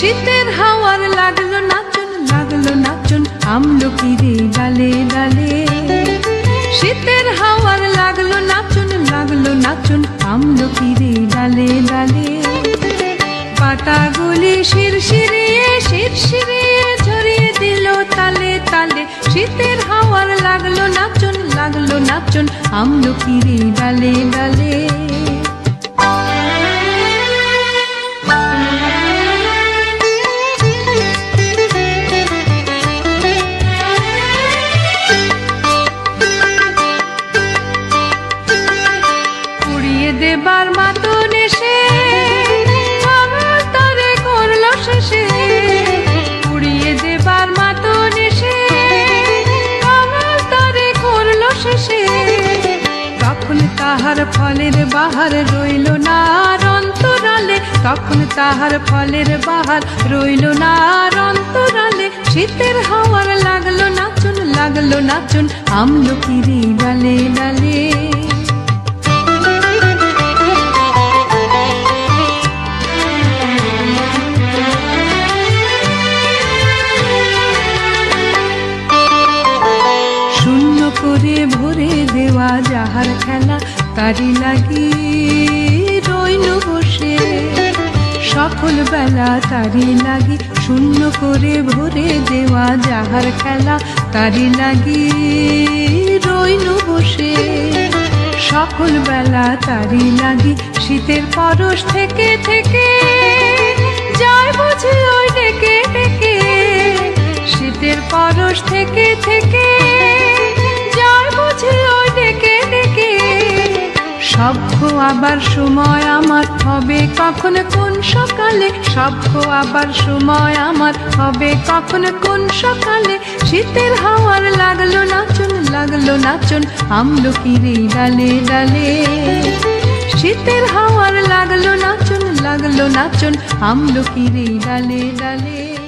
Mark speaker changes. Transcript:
Speaker 1: হাওয়ার লাগল নাচন লাগল নাচন আমলকিরে ডালে ডালে? শীতের হাওয়ার লাগল নাচন লাগল নাচন আমলকিরে ডালে ডালে? পাতাগুলি শিরশিরিয়ে শিরশিরিয়ে ঝরিয়ে দিল তালে তালে। শীতের হাওয়ার লাগল নাচন লাগল নাচন আমলকিরে ডালে ডালে? দেবার মাতন এসে তরে করল শেষে। পুড়িয়ে দেবার মাতন এসে তরে করল শেষে। তখন তাহার ফলের বাহার রইল না অন্তরালে। তখন তাহার ফলের বাহার রইল না অন্তরালে। শীতের হাওয়ার লাগল নাচুন, লাগল নাচন, আমলকিরি ডালে ডালে। করে ভরে দেওয়া যাহার খেলা তারি লাগি রইল বসে। সকল বেলা তারি লাগি শূন্য করে ভরে দেওয়া যাহার খেলা তারি লাগি রইল বসে। সকল বেলা তারি লাগি শীতের পরশ থেকে থেকে যায় বুঝি ওই ডেকে ডেকে। শীতের পরশ থেকে থেকে সভ্য আবার সময় আমার হবে। কখন কোন সকালে? সভ্য আবার সময় আমার হবে। কখন কোন সকালে? শীতের হাওয়ার লাগল নাচন লাগল নাচন, আমলকিরে ডালে ডালে। শীতের হাওয়ার লাগল নাচন লাগল নাচন, আমলকিরে ডালে ডালে।